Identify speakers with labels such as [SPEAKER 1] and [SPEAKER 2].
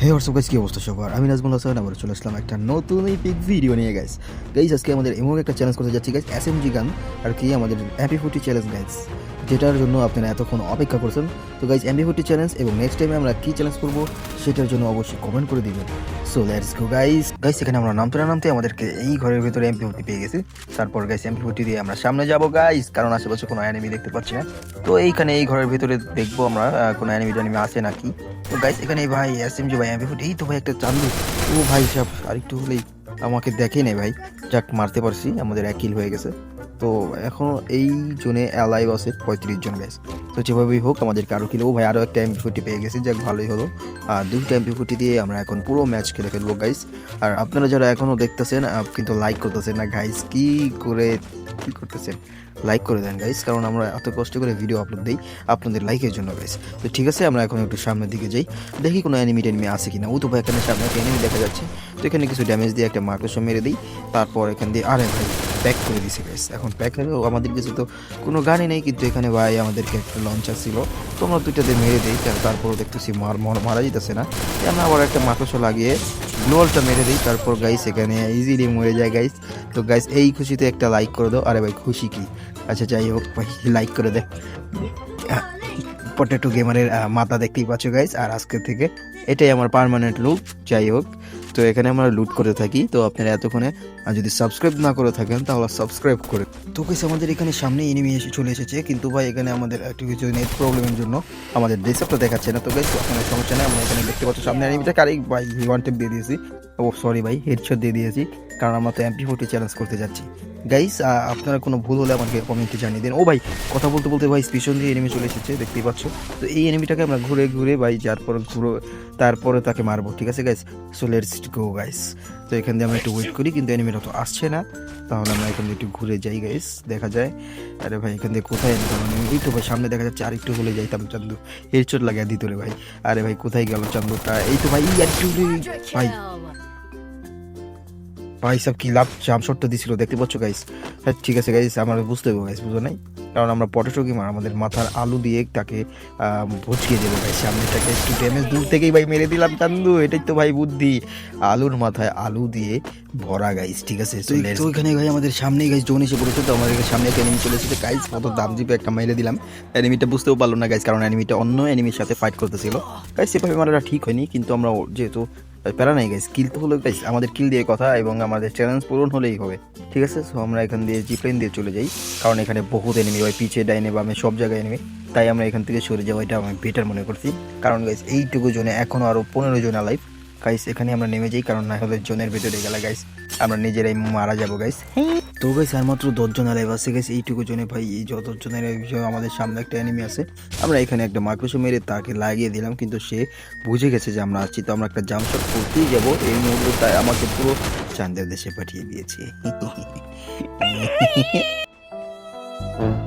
[SPEAKER 1] হে WhatsApp guys কি অবস্থা সবার? আমি নাজমুল হাসান, আবার চলে আসলাম একটা নতুন ইপিক ভিডিও নিয়ে গাইস গাইস আজকে আমাদের এমন একটা চ্যালেঞ্জ করতে যাচ্ছি গাইস জি গান আর কি আমাদের হ্যাপি ফুটি চ্যালেঞ্জ গাইস যেটার জন্য আপনারা এতক্ষণ অপেক্ষা করছেন। তো গাইস এমপি ফুটি চ্যালেঞ্জ এবং নেক্সট টাইমে আমরা কি চ্যালেঞ্জ করব সেটার জন্য অবশ্যই কমেন্ট করে দিবেন। So let's go guys guys এখানে আমরা নামতে না নামতে আমাদেরকে এই ঘরের ভিতরে এমপি ফুটি পেয়ে গেছি। তারপর গাইস এমপি ফুটি দিয়ে আমরা সামনে যাব গাইস কারণ আশেপাশে কোনো অ্যানিমি দেখতে পাচ্ছি না। তো এইখানে এই ঘরের ভিতরে দেখব আমরা কোনো অ্যানিমি টানিমি আছে নাকি। তো গাইস এখানে ভাই এসএমজি ভাই এমপি ফুটি এই তো ভাই একটা চান্দু। ও ভাই সব আরেকটু হলেই আমাকে দেখেই নেই ভাই। যাক, মারতে পারছি, আমাদের এক কিল হয়ে গেছে। তো এখন এই জোনে অ্যালাইভ আছে, পঁয়ত্রিশ জন গাইস তো যেভাবেই হোক আমাদেরকে আরও কিলো। ভাই আরও একটা এমপি ফুটি পেয়ে গেছি, যাক ভালোই হলো। আর দুইটা এমপি ফুটি দিয়ে আমরা এখন পুরো ম্যাচ খেলে ফেলব গাইস আর আপনারা যারা এখনও দেখতেছেন কিন্তু লাইক করতেছেন না গাইস কি করে, কী করতেছেন? লাইক করে দেন গাইস কারণ আমরা এত কষ্ট করে ভিডিও আপলোড দিই আপনাদের লাইকের জন্য গাইস তো ঠিক আছে, আমরা এখন একটু সামনের দিকে যাই। দেখি কোনো অ্যানিমি ট্যানিমি আছে কিনা। ও তো ভাই এখানে সামনে একটা অ্যানিমি দেখা যাচ্ছে। তো এখানে কিছু ড্যামেজ দিয়ে একটা মার্কেশন মেরে দিই। তারপর এখান দিয়ে আরে ভাই প্যাক করে দিছি গাইস এখন প্যাক হলেও আমাদের কিছু তো কোনো গানই নেই, কিন্তু এখানে ভাই আমাদেরকে একটা লঞ্চার ছিল। তো আমরা দুইটাতে মেরে দিই তার- তারপরও দেখতেছি মার যেতেছে না। আমরা আবার একটা মাকড়সা লাগিয়ে গ্লোয়ালটা মেরে দিই, তারপর গাইস এখানে ইজিলি মরে যায় গাইস তো গাইস এই খুশিতে একটা লাইক করে দাও। আরে ভাই, খুশি কি? আচ্ছা যাই হোক, ভাই লাইক করে দে। পটেটো গেমারের মাথা দেখতেই পাচ্ছ গাইস আর আজকে থেকে এটাই আমার পার্মানেন্ট লুক যাই হোক তো এখানে আমরা লুট করে থাকি, তো আপনারা এতক্ষণে, আর যদি সাবস্ক্রাইব না করে থাকেন, তাহলে সাবস্ক্রাইব করে। তো কেস আমাদের এখানে সামনে এনিমি এসে চলে এসেছে, কিন্তু ভাই, এখানে আমাদের একটু কিছু নেট প্রবলেমের জন্য আমাদের ডেস্কটপটা দেখাচ্ছে না। তো গাইস আপনার সমস্যা নেই আমরা এখানে দেখতে পাচ্ছি সামনে এনিমিটা কারিক ভাই ওয়ান টেপ দিয়ে দিয়েছি ও সরি ভাই হেডশট দিয়ে দিয়েছি কারণ আমরা তো এমপি ফোর্টি চ্যালেঞ্জ করতে যাচ্ছি। গাইস আপনারা কোনো ভুল হলে আমাকে কমেন্টে জানিয়ে দিন। ও ভাই কথা বলতে বলতে ভাই পিছন দিয়ে এনিমি চলে এসেছে দেখতেই পাচ্ছ। তো এই এনিমিটাকে আমরা ঘুরে ঘুরে ভাই যার পর ঘুরো তারপরে তাকে মারবো ঠিক আছে guys so let's go guys তো এখান দিয়ে আমরা একটু ওয়েট করি কিন্তু এনিমিটা তো আসছে না। তাহলে আমরা এখান দিয়ে একটু ঘুরে যাই গাইস দেখা যায়। আরে ভাই এখান দিয়ে কোথায় গেল এই তো ভাই সামনে দেখা যাচ্ছে আরেকটু হলে যাইতাম চান্দু। হেডশট লাগিয়ে দিত রে ভাই। আরে ভাই কোথায় গেল চান্দুটা? এই তো ভাই ভাই ভাই সব কি লাভ? জাম শটটা দিছিল দেখতে পাচ্ছ গাইস হ্যাঁ ঠিক আছে গাইস আমার বুঝতে হবে গাইস বুঝো নাই? কারণ আমরা পটেটো গেমার আমাদের মাথার আলু দিয়ে তাকে ভচকিয়ে দেবো গাইস সামনেটাকে একটু ড্যামেজ দূর থেকেই ভাই মেরে দিলাম চান্দু এটাই তো ভাই বুদ্ধি। আলুর মাথায় আলু দিয়ে ভরা গাইস ঠিক আছে? তো এখানে ভাই আমাদের সামনেই গাইস জোন এসে পড়েছে তো আমাদের সামনে একটা এনিমি চলে এসেছে গাইস কত দাম দিবে একটা মেরে দিলাম। এনিমিটা বুঝতেও পারল না গাইস কারণ এনিমিটা অন্য এনিমির সাথে ফাইট করতেছিল। গাইস সেভাবে মারাটা ঠিক হয়নি কিন্তু আমরা যেহেতু প্যারা নাই গাইস কিল তো হলো গাইস আমাদের কিল দিয়ে কথা এবং আমাদের চ্যালেঞ্জ পূরণ হলেই হবে। ঠিক আছে? সো আমরা এখান দিয়ে জিপ্লেন দিয়ে চলে যাই। কারণ এখানে বহুত এনিমি হয় পিছে ডাইনে আমি সব জায়গায় এনিমি তাই আমরা এখান থেকে সরে যাওয়া, এটা আমি বেটার মনে করছি। কারণ গাইস এইটুকু জনে এখনও আরও পনেরো জন লাইফ গাইস এখানে আমরা নেমে যাই, কারণ না হলে জনের ভেতরে গেলে গাইস আমরা নিজেরাই মারা যাব গাইস তো গাইস আর মাত্র দশজন আলাইভ আছে গাইস এইটুকু জনে ভাই, এই জনের আমাদের সামনে একটা এনিমি আছে, আমরা এখানে একটা মাকড়সা মেরে তাকে লাগিয়ে দিলাম, কিন্তু সে বুঝে গেছে যে আমরা আসছি তো আমরা একটা জাম্প শট করতেই যাব। এই মুহূর্তে তাই আমাকে পুরো চান্দের দেশে পাঠিয়ে দিয়েছে।